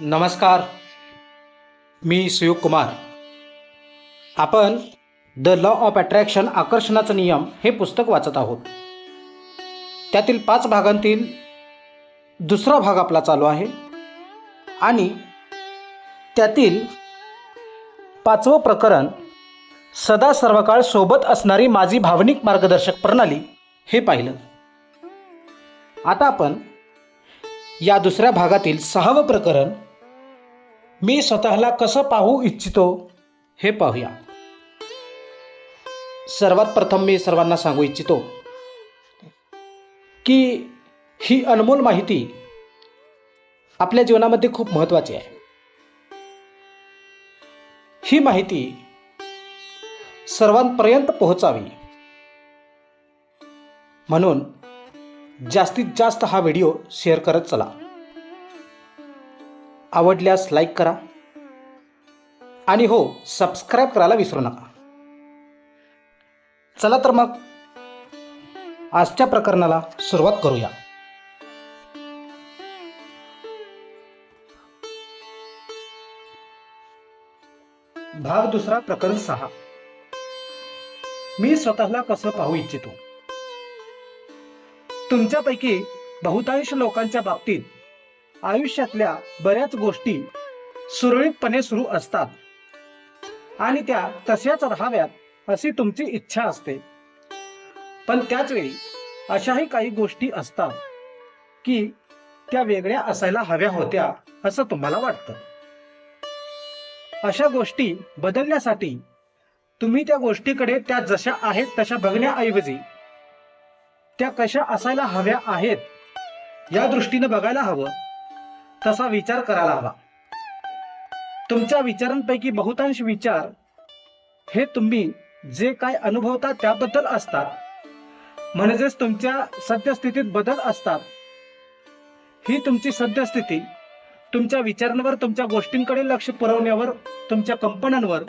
नमस्कार. मी सुयोग कुमार. आपण the law of attraction आकर्षणाचा नियम हे पुस्तक वाचत आहोत. त्यातील पाच भागांतील दुसरा भाग आपला चालू आहे आणि त्यातील पाचवं प्रकरण सदा सर्वकाळ सोबत असणारी माझी भावनिक मार्गदर्शक प्रणाली हे पाहिलं. आता आपण या दुसऱ्या भागातील सहावं प्रकरण मी स्वतःला कसं पाहू इच्छितो हे पाहूया. सर्वात प्रथम मी सर्वांना सांगू इच्छितो की ही अनमोल माहिती आपल्या जीवनामध्ये खूप महत्त्वाची आहे. ही माहिती सर्वांपर्यंत पोहोचावी. म्हणून जास्तीत जास्त हा व्हिडिओ शेअर करत चला. आवडल्यास लाईक करा. आणि हो सबस्क्राईब करायला विसरू नका. चला तर मग आजच्या प्रकरणाला सुरुवात करूया. भाग दुसरा प्रकरण सहा. मी स्वतःला कसं पाहू इच्छितो? तुमच्यापैकी बहुतांश लोकांच्या बाबतीत आयुष्यातल्या बऱ्याच गोष्टी सुरळीतपणे सुरू असतात. आणि त्या तशाच राहाव्यात अशी तुमची इच्छा असते. पण त्याच वेळी अशाही काही गोष्टी असतात की त्या वेगळ्या असायला हव्या होत्या असं तुम्हाला वाटतं. अशा गोष्टी बदलण्यासाठी तुम्ही त्या गोष्टीकडे त्या जशा आहेत तशा बघण्याऐवजी त्या कशा असायला हव्या आहेत या दृष्टीने बघायला हवं तसा विचार करायला हवा. तुमच्या विचारांपैकी बहुतांश विचार हे तुम्ही जे काय अनुभवता त्याबद्दल असतात. म्हणजेच तुमच्या सद्यस्थितीत बदल असतात. ही तुमची सद्यस्थिती तुमच्या विचारांवर तुमच्या गोष्टींकडे लक्ष पुरवण्यावर तुमच्या कंपन्यांवर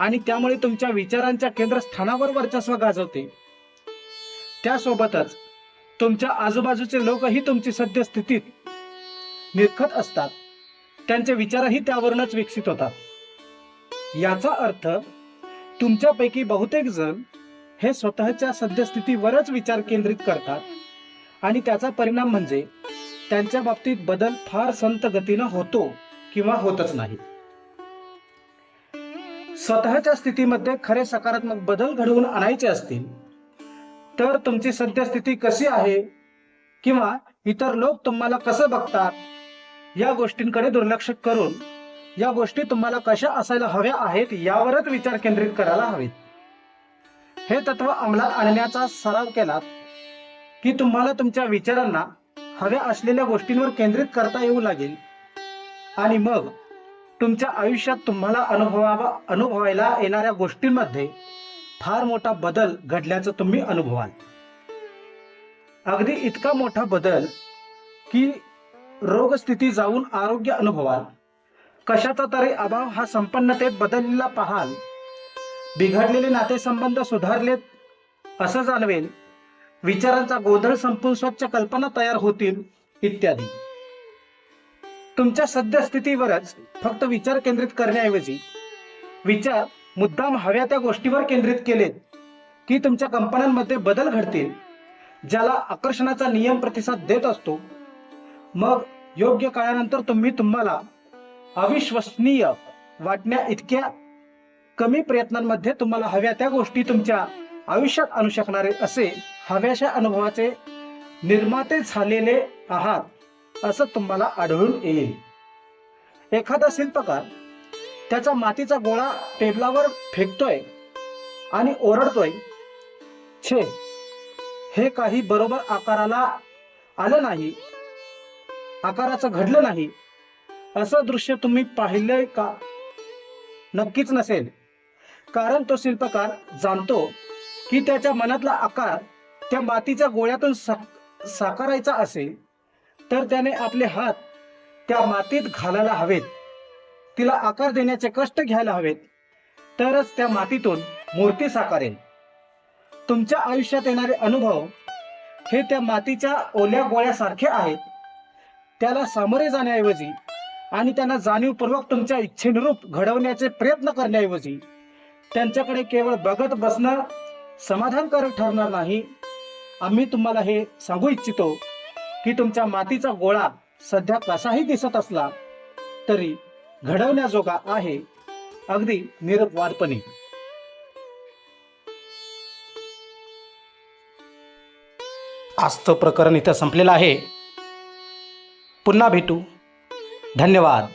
आणि त्यामुळे तुमच्या विचारांच्या केंद्रस्थानावर वर्चस्व गाजवते. त्यासोबतच तुमच्या आजूबाजूचे लोकही तुमची सद्यस्थितीत निरखत असतात. त्यांचे विचारही त्यावरूनच विकसित होतात. याचा अर्थ तुमच्यापैकी बहुतेक जण हे स्वतःच्या सद्यस्थितीवरच विचार केंद्रित करतात आणि त्याचा परिणाम म्हणजे त्यांच्या बाबतीत बदल फार संत गतीनं होतो किंवा होतच नाही. स्वतःच्या स्थितीमध्ये खरे सकारात्मक बदल घडवून आणायचे असतील तर तुमची सद्यस्थिती कशी आहे? किंवा इतर लोक तुम्हाला कसं बघतात? या गोष्टींकडे दुर्लक्ष करून या गोष्टी तुम्हाला कशा असायला हव्या आहेत यावरच विचार केंद्रित करायला हवेत. हे तत्व अंमलात आणण्याचा सराव केला की तुम्हाला तुमच्या विचारांना हव्या असलेल्या गोष्टींवर केंद्रित करता येऊ लागेल. आणि मग तुमच्या आयुष्यात तुम्हाला अनुभवा अनुभवायला येणाऱ्या गोष्टींमध्ये फार मोठा बदल घडल्याचं तुम्ही अनुभवाल. अगदी इतका मोठा बदल की रोगस्थिती जाऊन आरोग्य अनुभवाल. कशाचा तरी अभाव हा संपन्नतेत बदललेला पाहाल. बिघडलेले नातेसंबंध सुधारलेत असं जाणवेल. विचारांचा गोंधळ संपून स्वच्छ कल्पना तयार होतील इत्यादी. तुमच्या सद्यस्थितीवरच फक्त विचार केंद्रित करण्याऐवजी विचार मुद्दाम हव्या त्या गोष्टीवर केंद्रित केलेत की तुमच्या कंपन्यांमध्ये बदल घडतील ज्याला आकर्षणाचा नियम प्रतिसाद देत असतो. मग योग्य काळानंतर तुम्ही तुम्हाला अविश्वसनीय वाटण्या इतक्या कमी प्रयत्नांमध्ये तुम्हाला हव्या त्या गोष्टी तुमच्या आयुष्यात आणू शकणारे असे हव्याशा अनुभवाचे निर्माते झालेले आहात असं तुम्हाला आढळून येईल. एखादा शिल्पकार त्याचा मातीचा गोळा टेबलावर फेकतोय आणि ओरडतोय. छे हे काही बरोबर आकाराला आलं नाही. आकाराचं घडलं नाही. असं दृश्य तुम्ही पाहिलंय का? नक्कीच नसेल. कारण तो शिल्पकार जाणतो की त्याच्या मनातला आकार त्या मातीच्या गोळ्यातून सा- साकारायचा असेल तर त्याने आपले हात त्या मातीत घालायला हवेत. तिला आकार देण्याचे कष्ट घ्यायला हवेत. तरच त्या मातीतून मूर्ती साकारेल. तुमच्या आयुष्यात येणारे अनुभव हे त्या मातीच्या ओल्या गोळ्यासारखे आहेत. त्याला सामोरे जाण्याऐवजी आणि त्यांना जाणीवपूर्वक तुमच्या इच्छेनुरूप घडवण्याचे प्रयत्न करण्याऐवजी त्यांच्याकडे केवळ बघत बसणं समाधानकारक ठरणार नाही. आम्ही तुम्हाला हे सांगू इच्छितो की तुमच्या मातीचा गोळा सध्या कसाही दिसत असला तरी घडवण्याजोगा आहे. अगदी निरपवादपणे. आजचं प्रकरण इथं संपलेलं आहे. पुन्हा भेटू. धन्यवाद.